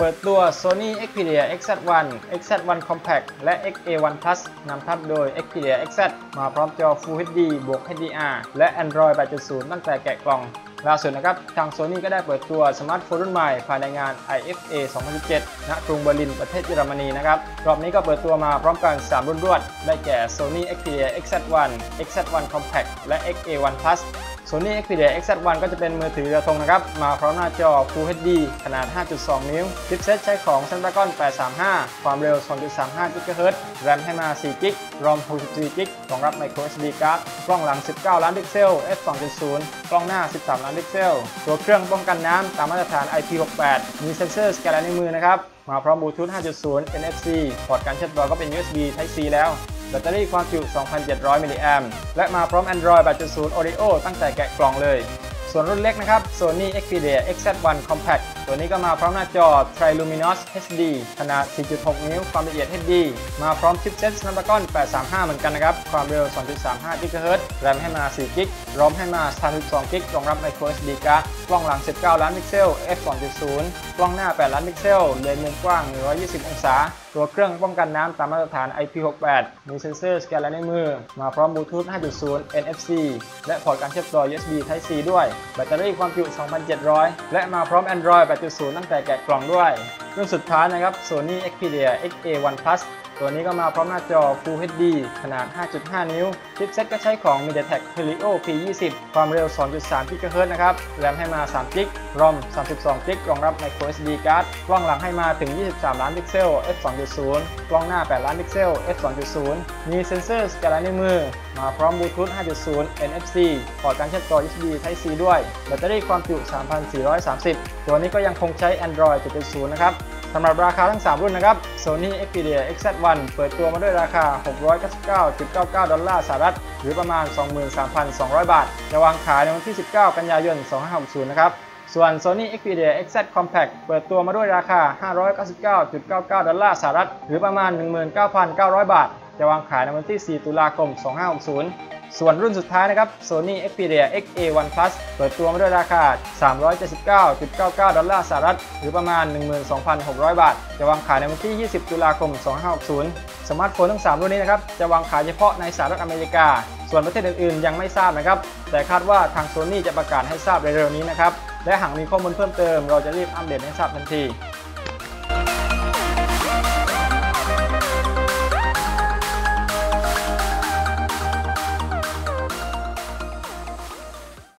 เปิดตัว Sony Xperia XZ1 XZ1 Compact และ XA1 Plus นำทับโดย Xperia XZ มาพร้อมจอ Full HD บวก HDR และ Android 8.0 ตั้งแต่แกะกล่องล่าสุดนะครับ ทาง Sony ก็ได้เปิดตัวสมาร์ทโฟนรุ่นใหม่ภายในงาน IFA 2017 ณ กรุงเบอร์ลิน ประเทศเยอรมนีนะครับ รอบนี้ก็เปิดตัวมาพร้อมกัน 3 รุ่นรวด ได้แก่ Sony Xperia XZ1 XZ1 Compact และ XA1 Plus Sony Xperia XZ1 ก็จะเป็นมือถือเรือธงนะครับ มาพร้อมหน้าจอ Full HD ขนาด 5.2 นิ้วชิปเซตใช้ของ Snapdragon 835 ความเร็ว 2.35 GHz แรมให้มา 4 g b ROM 64 g b รองรับ Micro SD card กล้องหลัง 19 ล้านพิกเซล f 2.0 กล้องหน้า 13 ล้านพิกเซล ตัวเครื่องป้องกันน้ำตามมาตรฐาน IP68 มีเซ็นเซอร์สแกนลายนิ้วมือนะครับ มาพร้อมบลูทูธ 5.0 NFC พอร์ตการเชื่อมต่อก็เป็น USB Type C แล้ว แบตเตอรี่ความจุ 2,700 มิลลิแอมป์และมาพร้อม Android 8.0 Oreo ตั้งแต่แกะกล่องเลย ส่วนรุ่นเล็กนะครับ Sony Xperia XZ1 Compact ตัวนี้ก็มาพร้อมหน้าจอ Triluminous HD ขนาด 4.6 นิ้ว ความละเอียด HD มาพร้อมชิปเซ็ต Snapdragon 835 เหมือนกันนะครับ ความเร็ว 2.35 GHz แรมให้มา 4 g b ROM ให้มา 32 g b รองรับ Micro SD card กล้องหลัง 19 ล้านพิกเซล f 2.0 กล้องหน้า 8 ล้านพิกเซล เลนส์มุมกว้าง 120 องศา ตัวเครื่องป้องกันน้ำตามมาตรฐาน IP68 มีเซ็นเซอร์สแกนลายนิ้วมือ มาพร้อมบลูทูธ 5.0 NFC และพอร์ตการเชื่อมต่อ USB Type C ด้วย แบตเตอรี่ความจุ 2,700 และมาพร้อม Android 8.0 ตั้งแต่แกะกล่องด้วย รุ่นสุดท้ายนะครับ Sony Xperia XA1 Plus ตัวนี้ก็มาพร้อมหน้าจอ Full HD ขนาด 5.5 นิ้ว ชิปเซ็ตก็ใช้ของ MediaTek Helio P20 ความเร็ว 2.3 GHz นะครับ แรมให้มา 3 g b ROM 32 g b รองรับ Micro SD card กล้องหลังให้มาถึง 23 ล้านพิกเซล f 2.0 กล้องหน้า 8 ล้านพิกเซล f 2.0 มีเซ็นเซอร์สแกนลายนิ้วมือ มาพร้อมบลูทูธ 5.0 NFC พอร์ตการเชื่อมต่อ USB Type C ด้วย แบตเตอรี่ความจุ 3,430 ตัวนี้ก็ยังคงใช้ Android 7.0 นะครับำหรับราคาทั้ง 3 รุ่นนะครับ Sony Xperia XZ1 เปิดตัวมาด้วยราคา 699.99 ดอลลาร์สหรัฐ หรือประมาณ 23,200 บาท จะวางขายในวันที่ 19 กันยายน 2560 นะครับ ส่วน Sony Xperia XZ Compact เปิดตัวมาด้วยราคา 599.99 ดอลลาร์สหรัฐ หรือประมาณ 19,900 บาท จะวางขายในวันที่ 4 ตุลาคม 2560 ส่วนรุ่นสุดท้ายนะครับ Sony Xperia XA1 Plus เปิดตัวมาด้วยราคา 379.99 ดอลลาร์สหรัฐ หรือประมาณ 12,600 บาท จะวางขายในวันที่ 20 ตุลาคม 2560 สมาร์ทโฟนทั้ง 3 รุ่นนี้นะครับ จะวางขายเฉพาะในสหรัฐอเมริกา ส่วนประเทศอื่นๆ ยังไม่ทราบนะครับ แต่คาดว่าทาง Sony จะประกาศให้ทราบเร็วๆนี้นะครับ และหากมีข้อมูลเพิ่มเติม เราจะรีบอัปเดตให้ทราบทันที